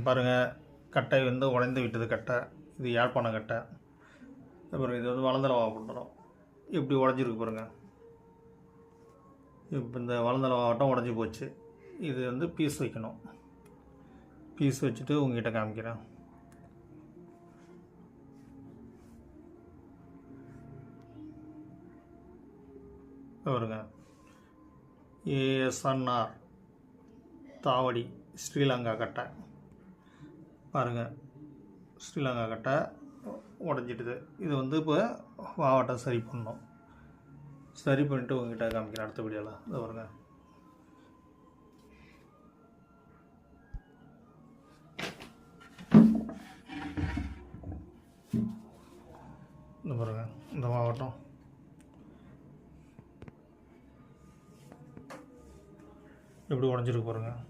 பாருங்கள் கட்டை வந்து உடைந்து விட்டது கட்டை. இது யாழ்ப்பாண கட்டை. அப்புறம் இது வந்து வளந்தலவா பண்ணுறோம் இப்படி உடஞ்சிருக்கு பாருங்கள் இப்போ இந்த வளர்ந்தலவாட்டம் உடஞ்சி போச்சு. இது வந்து பீஸ் வைக்கணும். பீஸ் வச்சுட்டு உங்ககிட்ட காமிக்கிறேன். பாருங்க. ஏஎஸ்என்ஆர் தாவடி ஸ்ரீலங்கா கட்டை. பாருங்கள் ஸ்ரீலங்கா கட்டை உடஞ்சிட்டுது. இது வந்து இப்போ மாவட்டம் சரி பண்ணணும். சரி பண்ணிட்டு உங்ககிட்ட காமிக்கிறேன் அடுத்த வீடியோவில் இதை பாருங்கள் இந்த பாருங்க. இந்த மாவட்டம். எப்படி உடஞ்சிருக்கு பாருங்கள்